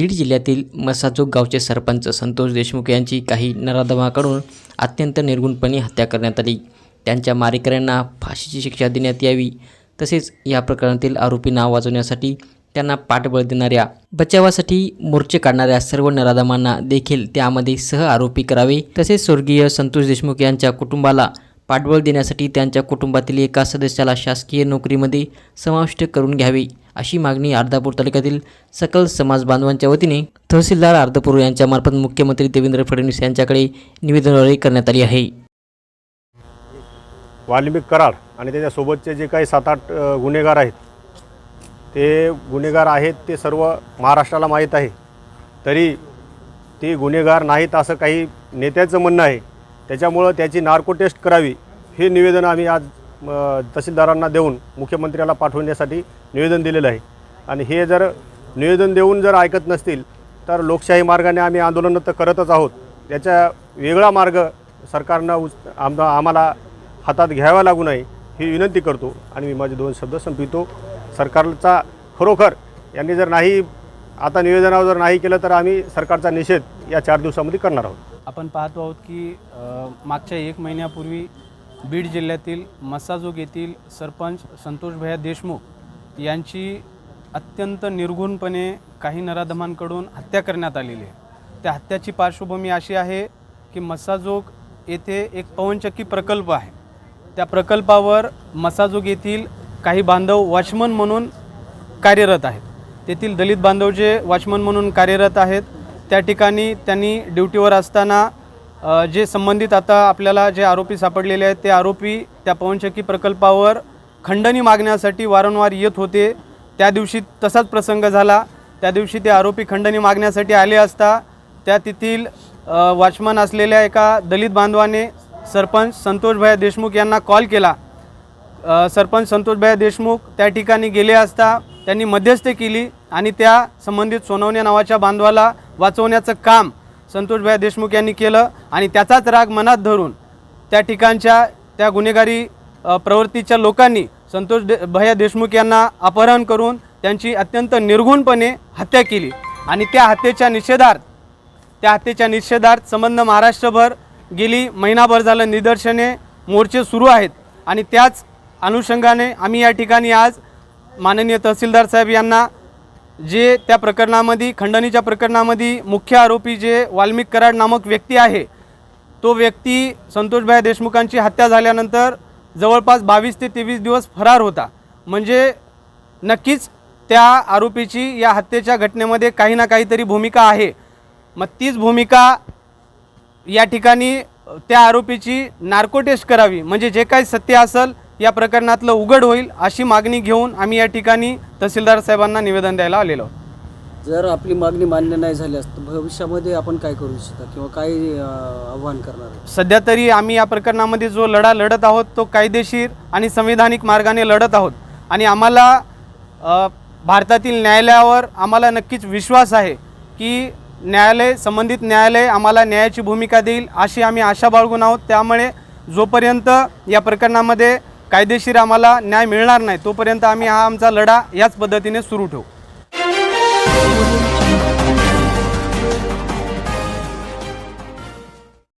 बीड जिल्ह्यातील मसाजोग गावचे सरपंच संतोष देशमुख यांची काही नराधमाकडून अत्यंत निर्गुणपणे हत्या करण्यात आली. त्यांच्या मारेकऱ्यांना फाशीची शिक्षा देण्यात यावी तसेच या प्रकरणातील आरोपी नाव वाचवण्यासाठी त्यांना पाठबळ देणाऱ्या बचावासाठी मोर्चे काढणाऱ्या सर्व नराधमांना देखील त्यामध्ये सह आरोपी करावे तसेच स्वर्गीय संतोष देशमुख यांच्या कुटुंबाला पाठबळ देण्यासाठी त्यांच्या कुटुंबातील एका सदस्याला शासकीय नोकरीमध्ये समाविष्ट करून घ्यावे. अशी मागणी अर्धापूर तालुक्यातील सकल समाज बांधवांच्या वतीने तहसीलदार अर्धापूर यांच्यामार्फत मुख्यमंत्री देवेंद्र फडणवीस यांच्याकडे निवेदनाद्वारे करण्यात आली आहे. वाल्मिक कराड आणि त्याच्यासोबतचे जे काही सात आठ गुन्हेगार आहेत ते गुन्हेगार आहेत ते सर्व महाराष्ट्राला माहीत आहे. तरी ते गुन्हेगार नाहीत असं काही नेत्याचं म्हणणं आहे. त्याच्यामुळं त्याची नार्को टेस्ट करावी हे निवेदन आम्ही आज तहसीलदारांना देऊन मुख्यमंत्र्याला पाठवण्यासाठी निवेदन दिलेलं आहे. आणि हे जर निवेदन देऊन जर ऐकत नसतील तर लोकशाही मार्गाने आम्ही आंदोलनं तर करतच आहोत. त्याचा वेगळा मार्ग सरकारनं उच आम आम्हाला हातात घ्यावा लागू नये ही विनंती करतो. आणि मी माझे दोन शब्द संपवितो. सरकारचा खरोखर यांनी जर नाही आता निवेदनावर जर नाही केलं तर आम्ही सरकारचा निषेध या चार दिवसामध्ये करणार आहोत. आपण पाहतो आहोत की मागच्या एक महिन्यापूर्वी बीड जिल्ह्यातील मसाजोग येथील सरपंच संतोष भैया देशमुख यांची अत्यंत निर्घुणपणे काही नराधमांकडून हत्या करण्यात आलेली आहे. त्या हत्याची पार्श्वभूमी अशी आहे की मसाजोग येथे एक पवनचक्की प्रकल्प आहे. त्या प्रकल्पावर मसाजोग येथील काही बांधव वॉचमन म्हणून कार्यरत आहेत. तेथील दलित बांधव जे वॉचमन म्हणून कार्यरत आहेत त्या ठिकाणी त्यांनी ड्युटीवर असताना जे संबंधित आता आपल्याला जे आरोपी सापडलेले आहेत ते आरोपी त्या पवनचक्की प्रकल्पावर खंडणी मागण्यासाठी वारंवार येत होते. त्या दिवशी तसाच प्रसंग झाला. त्या दिवशी ते आरोपी खंडणी मागण्यासाठी आले असता त्या तेथील वॉचमन असलेल्या एका दलित बांधवाने सरपंच संतोषभाई देशमुख यांना कॉल केला. सरपंच संतोषभाई देशमुख त्या ठिकाणी गेले असता त्यांनी मध्यस्थी केली आणि त्या संबंधित सोनवणे नावाच्या बांधवाला वाचवण्याचं काम संतोषभाई देशमुख यांनी केलं आणि त्याचाच राग मनात धरून त्या ठिकाणच्या त्या गुन्हेगारी प्रवृत्तीच्या लोकांनी संतोष दे भैया देशमुख यांना अपहरण करून त्यांची अत्यंत निर्घुणपणे हत्या केली. आणि त्या हत्येच्या निषेधार्थ त्या हत्येच्या निषेधार्थ संबंध महाराष्ट्रभर गेली महिनाभर झालं निदर्शने मोर्चे सुरू आहेत. आणि त्याच अनुषंगाने आम्ही या ठिकाणी आज माननीय तहसीलदार साहेब यांना जे त्या प्रकरणामध्ये खंडणीच्या प्रकरणामध्ये मुख्य आरोपी जे वाल्मिक कराड नामक व्यक्ती आहे तो व्यक्ती संतोषभाई देशमुखांची हत्या झाल्यानंतर जवळपास बावीस ते तेवीस दिवस फरार होता. म्हणजे नक्कीच त्या आरोपीची या हत्येच्या घटनेमध्ये काही ना काहीतरी भूमिका आहे. मग तीच भूमिका या ठिकाणी त्या आरोपीची नार्को टेस्ट करावी म्हणजे जे काही सत्य असेल या प्रकरणातलं उघड होईल अशी मागणी घेऊन आम्ही या ठिकाणी तहसीलदार साहेबांना निवेदन द्यायला आलेलो. जर आपली मागणी मान्य नाही झाल्यास तर भविष्यामध्ये आपण काय करू इच्छिता किंवा काय आव्हान करणार? सध्या तरी आम्ही या प्रकरणामध्ये जो लढा लढत आहोत तो कायदेशीर आणि संविधानिक मार्गाने लढत आहोत आणि आम्हाला भारतातील न्यायालयावर आम्हाला नक्कीच विश्वास आहे की न्यायालय संबंधित न्यायालय आम्हाला न्यायाची भूमिका देईल अशी आम्ही आशा बाळगून आहोत त्यामुळे जोपर्यंत या प्रकरणामध्ये कायदेशीर आम्हाला न्याय मिळणार नाही तोपर्यंत आम्ही हा आमचा लढा याच पद्धतीने सुरू ठेवू.